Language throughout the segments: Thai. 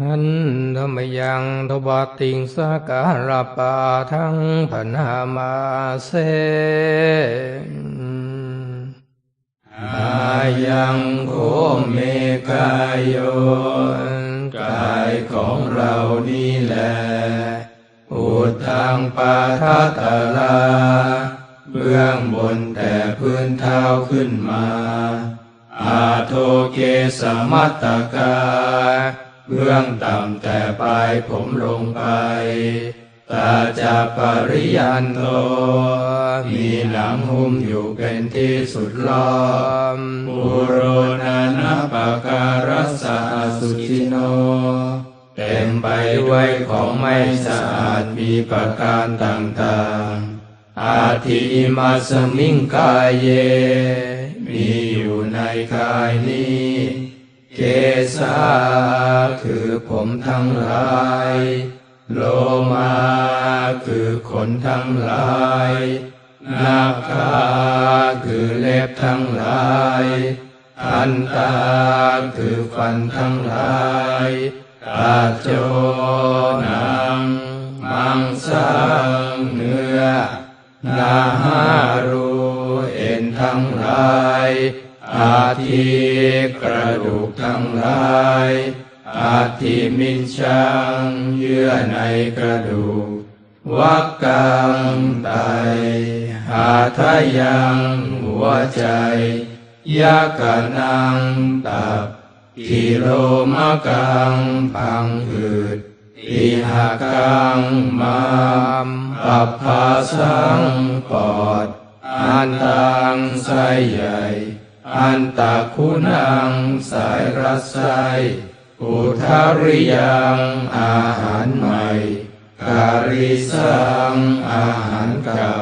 หันธรรมยังทบติงสการปาทั้งพนามาเสอายังโคเมกายโยกายของเรานี่แหละอุทังปาทัตตลาเบื้องบนแต่พื้นเท้าขึ้นมา อาโทเกสมัตตกา เบื้องต่ำแต่ปลายผมลงไป ตาจะปริยันโต มีหนังหุ้มอยู่เป็นที่สุดล้อมปุโรนานาปการัสสะสุจิโน เต็มไปด้วยของไม่สะอาดมีประการต่างๆอาทิมาสมิงกายเย มีอยู่ในกายนี้ เกสาคือผมทั้งหลาย โลมาคือขนทั้งหลายนาคาคือเล็บทั้งหลายอันตาคือฟันทั้งหลายตาโจหนัง มังสังเนื้อ นาหารูเอ็นทั้งหลาย อาทิกระดูกทั้งหลายอาทิมินชังเยื่อในกระดูกวักกังไตหาทายังหัวใจยากะนังตับกิโลมะกังพังหืดอิหากังมามปัปภาสังปอดอันตังไสใหญ่ อันตะคุณังสายรัสไสอุทาริยังอาหารใหม่ การิสังอาหารเก่า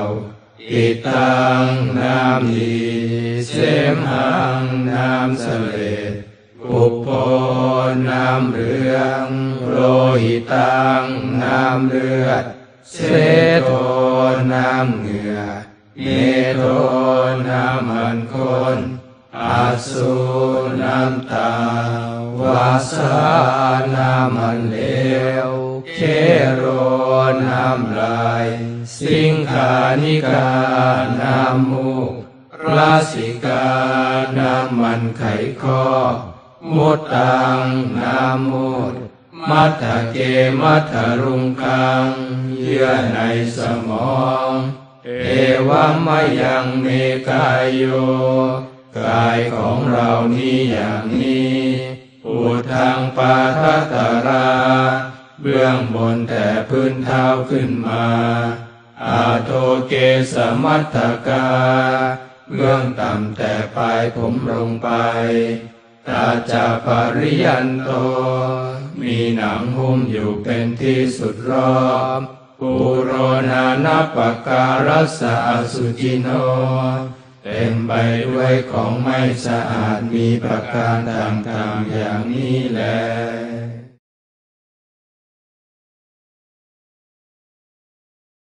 อิตังน้ำดีเสมหังน้ำเสลดปุปโพน้ำเหลืองโลหิตังน้ำเลือดเสโทน้ำเหงื่อเมโทน้ำมันคน อาสุน้ำตาวาสาน้ำมันเลวเคโรน้ำลาย สิงขานิกาน้ำมูกราสิกาน้ำมันไขข้อมุตตังน้ำมูดมัทเกมัทรุงคัง เยื่อในสมอง เอวามยังเมกายโย ของเรานี้อย่างนี้ปูทางปาทัตรา เบื้องบนแต่พื้นเท้าขึ้นมา อาโทเกสมัตตกา เบื้องต่ำแต่ปลายผมลงไปตาจาปริยันโต มีหนังหุ้มอยู่เป็นที่สุดรอบปุโรนานปการัสสะสุจิโน เต็มไปด้วยของไม่สะอาดมีประการต่างๆอย่างนี้แหละ